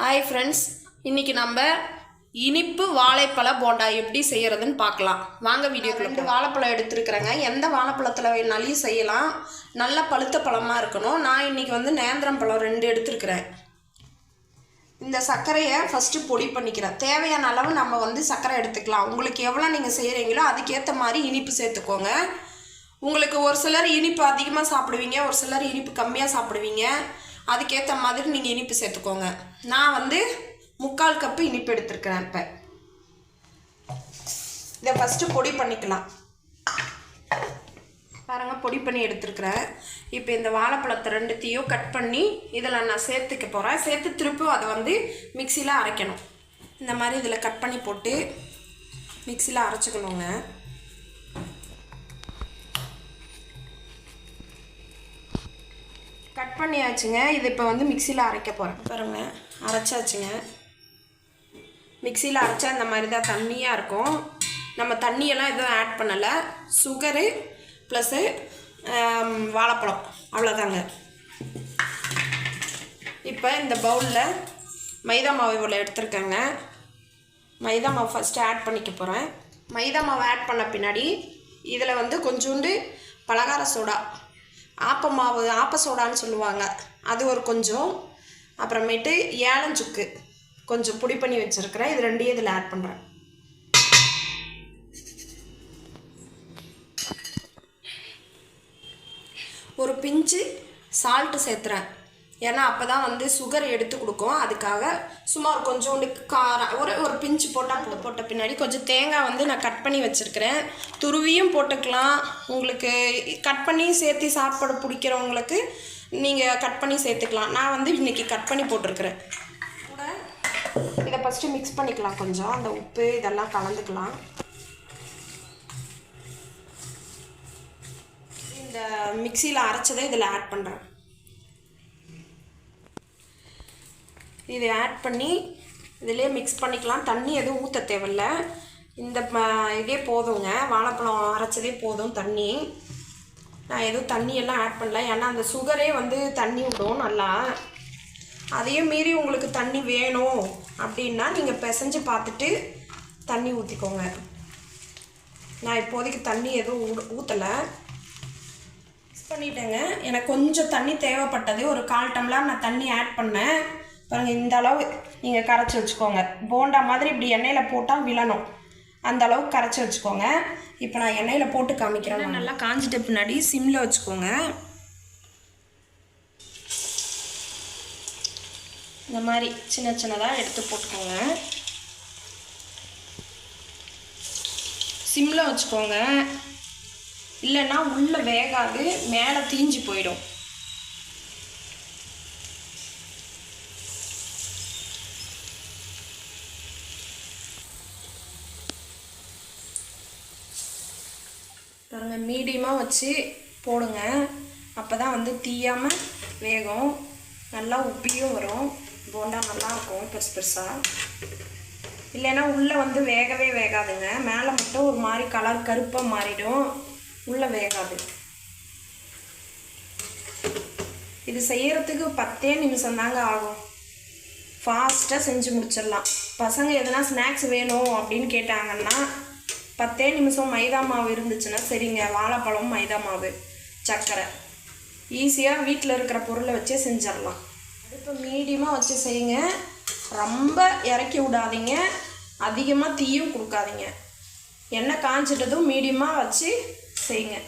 Hi friends இன்னைக்கு நம்ம இனிப்பு வாழைப்பழ போண்டா எப்படி செய்யறதுன்னு பார்க்கலாம். வாங்க வீடியோக்குள்ள ரெண்டு வாழைப்பழம் எடுத்துருக்குறேங்க. எந்த வாழைப்பழத்தில் வேணாலையும் செய்யலாம். நல்ல பழுத்த பழமாக இருக்கணும். நான் இன்னைக்கு வந்து நேந்திரம் பழம் ரெண்டு எடுத்துருக்குறேன். இந்த சர்க்கரையை ஃபஸ்ட்டு பொடி பண்ணிக்கிறேன். தேவையான அளவு நம்ம வந்து சர்க்கரை எடுத்துக்கலாம். உங்களுக்கு எவ்வளோ நீங்கள் செய்கிறீங்களோ அதுக்கேற்ற மாதிரி இனிப்பு சேர்த்துக்கோங்க. உங்களுக்கு ஒரு சிலர் இனிப்பு அதிகமாக சாப்பிடுவீங்க ஒரு சிலர் இனிப்பு கம்மியாக சாப்பிடுவீங்க. அதுக்கேற்ற மாதிரி நீங்கள் இனிப்பு சேர்த்துக்கோங்க. நான் வந்து முக்கால் கப்பு இனிப்பு எடுத்துருக்கிறேன் இப்போ. இதை ஃபஸ்ட்டு பொடி பண்ணிக்கலாம். பாருங்க பொடி பண்ணி எடுத்துருக்குறேன். இப்போ இந்த வாழைப்பழத்தை ரெண்டுத்தையும் கட் பண்ணி இதில் நான் சேர்த்துக்க போகிறேன் சேர்த்து திருப்பியும் அதை வந்து மிக்சியில் அரைக்கணும். இந்த மாதிரி இதில் கட் பண்ணி போட்டு மிக்சியில் அரைச்சிக்கணுங்க கட் பண்ணியாச்சுங்க. இது இப்போ வந்து மிக்சியில் அரைக்க போகிறேன் பாருங்க அரைச்சாச்சுங்க. மிக்சியில் அரைச்சா இந்த மாதிரி தான் தண்ணியாக இருக்கும். நம்ம தண்ணியெல்லாம் எதுவும் ஆட் பண்ணலை. சுகரு ப்ளஸ்ஸு வாழைப்பழம். அவ்வளோதாங்க இப்போ இந்த பவுலில் மைதா மாவு இவ்வளோ எடுத்துருக்கேங்க. மைதா மாவு ஃபஸ்ட்டு ஆட் பண்ணிக்க போகிறேன் மைதா மாவு ஆட் பண்ண பின்னாடி இதில் வந்து கொஞ்சோண்டு பலகார சோடா ஆப்ப மாவு ஆப்ப சோடான்னு சொல்லுவாங்க. அது ஒரு கொஞ்சம். அப்புறமேட்டு ஏலஞ்சுக்கு கொஞ்சம் பொடி பண்ணி வச்சுருக்கிறேன். இது ரெண்டையும் இதில் ஆட் பண்ணுறேன் ஒரு பிஞ்சு சால்ட்டு சேர்த்துறேன். ஏன்னா அப்போ தான் வந்து சுகர் எடுத்து கொடுக்கும். அதுக்காக சுமார் கொஞ்சோண்டு காரம் ஒரு ஒரு பிஞ்சு போட்டால் போட்டு போட்ட பின்னாடி கொஞ்சம் தேங்காய் வந்து நான் கட் பண்ணி வச்சுருக்கிறேன். துருவியும் போட்டுக்கலாம். உங்களுக்கு கட் பண்ணி சேர்த்து சாப்பாடு பிடிக்கிறவங்களுக்கு நீங்கள் கட் பண்ணி சேர்த்துக்கலாம். நான் வந்து இன்றைக்கி கட் பண்ணி போட்டிருக்கிறேன். கூட இதை ஃபஸ்ட்டு மிக்ஸ் பண்ணிக்கலாம் கொஞ்சம். அந்த உப்பு இதெல்லாம் கலந்துக்கலாம். இந்த மிக்சியில் அரைச்சதை இதில் ஆட் பண்ணுறேன் இதை ஆட் பண்ணி இதிலே மிக்ஸ் பண்ணிக்கலாம். தண்ணி எதுவும் ஊற்ற தேவையில்ல. இந்த ம- இதே போதுங்க. வாழைப்பழம் அரைச்சதே போதும் தண்ணி. நான் எதுவும் தண்ணியெல்லாம் ஆட் பண்ணல. ஏன்னா அந்த சுகரே வந்து தண்ணி விடும் நல்லா. அதையும் மீறி உங்களுக்கு தண்ணி வேணும் அப்படின்னா நீங்கள் பிசைஞ்சு பார்த்துட்டு தண்ணி ஊற்றிக்கோங்க நான் இப்போதைக்கு தண்ணி எதுவும் ஊ ஊற்றலை மிக்ஸ் பண்ணிட்டேங்க. எனக்கு கொஞ்சம் தண்ணி தேவைப்பட்டது. ஒரு கால் டம்ளர் நான் தண்ணி ஆட் பண்ணேன். பாருங்கள் இந்த அளவு நீங்கள் கரைச்சி வச்சுக்கோங்க. போண்டா மாதிரி இப்படி எண்ணெயில் போட்டால் விழணும். அந்த அளவுக்கு கரைச்சி வச்சுக்கோங்க. இப்போ நான் எண்ணெயில் போட்டு காமிக்கிறேன் நல்லா காஞ்சிட்ட பின்னாடி சிம்மில் வச்சுக்கோங்க. இந்த மாதிரி சின்ன சின்னதாக எடுத்து போட்டுக்கோங்க. சிம்மில் வச்சுக்கோங்க. இல்லைன்னா உள்ளே வேகாது மேலே தீஞ்சு போயிடும். பாருங்க மீடியமாக வச்சு போடுங்க. அப்போ தான் வந்து தீயாமல் வேகும். நல்லா உப்பியும் வரும். போண்டா நல்லாயிருக்கும் பெருசு பெருசாக இல்லைன்னா உள்ளே வந்து வேகவே வேகாதுங்க. மேலே மட்டும் ஒரு மாதிரி கலர் கருப்பாக மாறிடும். உள்ளே வேகாது. இது செய்யறதுக்கு பத்தே நிமிஷம் தாங்க ஆகும். ஃபாஸ்ட்டாக செஞ்சு முடிச்சிடலாம். பசங்க எதனா ஸ்நாக்ஸ் வேணும் அப்படின்னு கேட்டாங்கன்னா பத்தே நிமிஷம் மைதா மாவு இருந்துச்சுன்னா சரிங்க வாழைப்பழம் மைதா மாவு சர்க்கரை. ஈஸியாக வீட்டில் இருக்கிற பொருளை வச்சே செஞ்சிடலாம். அடுப்பு மீடியமாக வச்சு செய்யுங்க. ரொம்ப இறக்கி விடாதீங்க. அதிகமாக தீயும் கொடுக்காதீங்க. எண்ணெய் காய்ச்சிட்டதும் மீடியமாக வச்சு செய்யுங்க.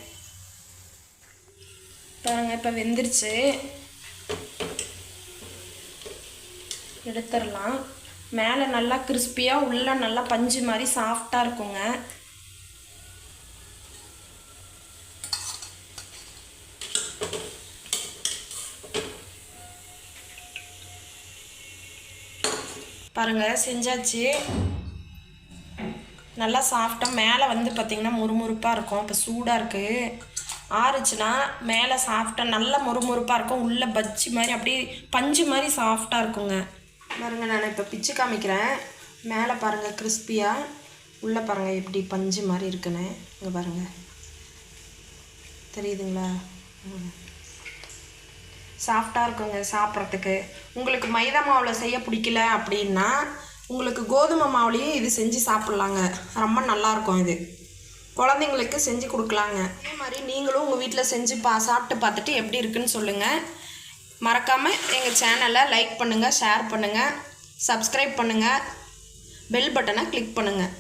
பாருங்க இப்போ வெந்துருச்சு. எடுத்துடலாம். மேலே நல்லா கிறிஸ்பியாக உள்ளே நல்லா பஞ்சு மாதிரி சாஃப்டாக இருக்குங்க. பாருங்க செஞ்சாச்சு. நல்லா சாஃப்டாக மேலே வந்து பார்த்திங்கன்னா முறுமுறுப்பாக இருக்கும். இப்போ சூடாக இருக்குது ஆறுச்சுன்னா மேலே சாஃப்டாக நல்லா முறுமுறுப்பாக இருக்கும். உள்ளே பஜ்ஜி மாதிரி அப்படியே பஞ்சு மாதிரி சாஃப்டாக இருக்குங்க. பாருங்கள் நான் இப்போ பிச்சு காமிக்கிறேன். மேலே பாருங்கள் கிறிஸ்பியாக உள்ளே பாருங்கள் எப்படி பஞ்சு மாதிரி இருக்குன்னு. இங்கே பாருங்கள் தெரியுதுங்களா? சாஃப்டாக இருக்குங்க சாப்பிட்றதுக்கு. உங்களுக்கு மைதா மாவில் செய்ய பிடிக்கல அப்படின்னா உங்களுக்கு கோதுமை மாவுலேயும் இது செஞ்சு சாப்பிட்லாங்க. ரொம்ப நல்லாயிருக்கும் இது. குழந்தைங்களுக்கு செஞ்சு கொடுக்கலாங்க. அதே மாதிரி நீங்களும் உங்கள் வீட்டில் செஞ்சு பா சாப்பிட்டு பார்த்துட்டு எப்படி இருக்குன்னு சொல்லுங்கள் மறக்காமல் எங்கள் சேனலை லைக் பண்ணுங்கள் ஷேர் பண்ணுங்கள் சப்ஸ்கிரைப் பண்ணுங்கள் பெல் பட்டனை கிளிக் பண்ணுங்கள்